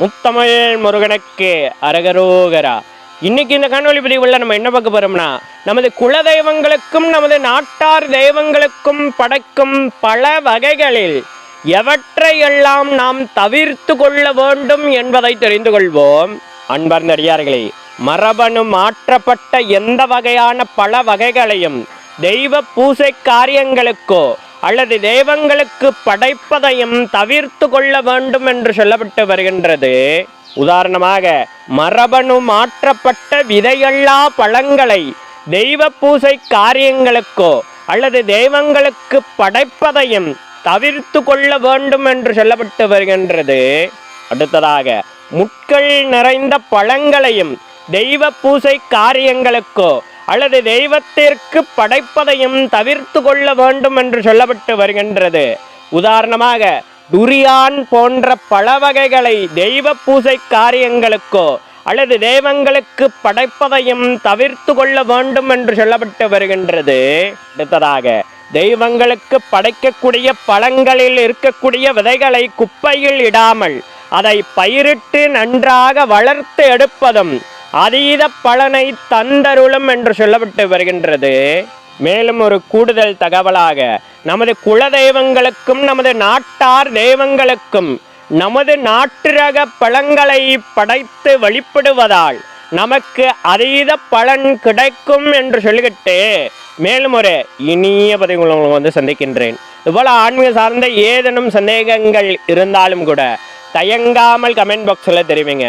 முத்தமிழ் முருகனுக்கு அரகரோகரா. இன்னைக்கு இந்த காணொளி பதிவுல நம்ம என்ன பார்க்க போறோம்னா நமது குல தெய்வங்களுக்கும் நமது நாட்டார் தெய்வங்களுக்கும் படைக்கும் பல வகைகளில் எவற்றையெல்லாம் நாம் தவிர்த்து கொள்ள வேண்டும் என்பதை தெரிந்து கொள்வோம். அன்பர்ந்த அடியார்களே மரபணு மாற்றப்பட்ட எந்த வகையான பல வகைகளையும் தெய்வ பூசை காரியங்களுக்கோ அல்லது தெய்வங்களுக்கு படைப்பதையும் தவிர்த்து கொள்ள வேண்டும் என்று சொல்லப்பட்டு வருகின்றது. உதாரணமாக மரபணு மாற்றப்பட்ட விதையல்லா பழங்களை தெய்வ பூசை காரியங்களுக்கோ அல்லது தெய்வங்களுக்கு படைப்பதையும் தவிர்த்து கொள்ள வேண்டும் என்று சொல்லப்பட்டு வருகின்றது. அடுத்ததாக முட்கள் நிறைந்த பழங்களையும் தெய்வ பூசை காரியங்களுக்கோ அல்லது தெய்வத்திற்கு படைப்பதையும் தவிர்த்து கொள்ள வேண்டும் என்று சொல்லப்பட்டு வருகின்றது. உதாரணமாக துரியான் போன்ற பல வகைகளை தெய்வ பூசை காரியங்களுக்கோ அல்லது தெய்வங்களுக்கு படைப்பதையும் தவிர்த்து கொள்ள வேண்டும் என்று சொல்லப்பட்டு வருகின்றது. அடுத்ததாக தெய்வங்களுக்கு படைக்கக்கூடிய பழங்களில் இருக்கக்கூடிய விதைகளை குப்பையில் இடாமல் அதை பயிரிட்டு நன்றாக வளர்த்து எடுப்பதும் அதீத பலனை தந்தருளும் என்று சொல்லப்பட்டு வருகின்றது. மேலும் ஒரு கூடுதல் தகவலாக நமது குல தெய்வங்களுக்கும் நமது நாட்டார் தெய்வங்களுக்கும் நமது நாட்டுரக பழங்களை படைத்து வழிபடுவதால் நமக்கு அதீத பலன் கிடைக்கும் என்று சொல்லிக்கிட்டு மேலும் ஒரு இனிய பதவி உங்களுக்கு வந்து சந்திக்கின்றேன். இவ்வளோ ஆன்மீக சார்ந்த ஏதேனும் சந்தேகங்கள் இருந்தாலும் கூட தயங்காமல் கமெண்ட் பாக்ஸில் தெரிவிங்க.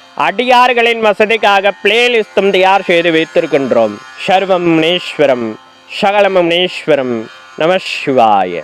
அடியார்களின் வசதிக்காக பிளேலிஸ்டும் தயார் செய்து வைத்திருக்கின்றோம். சர்வம் முனீஸ்வரம் சகலமும் முனீஸ்வரம் நம சிவாய.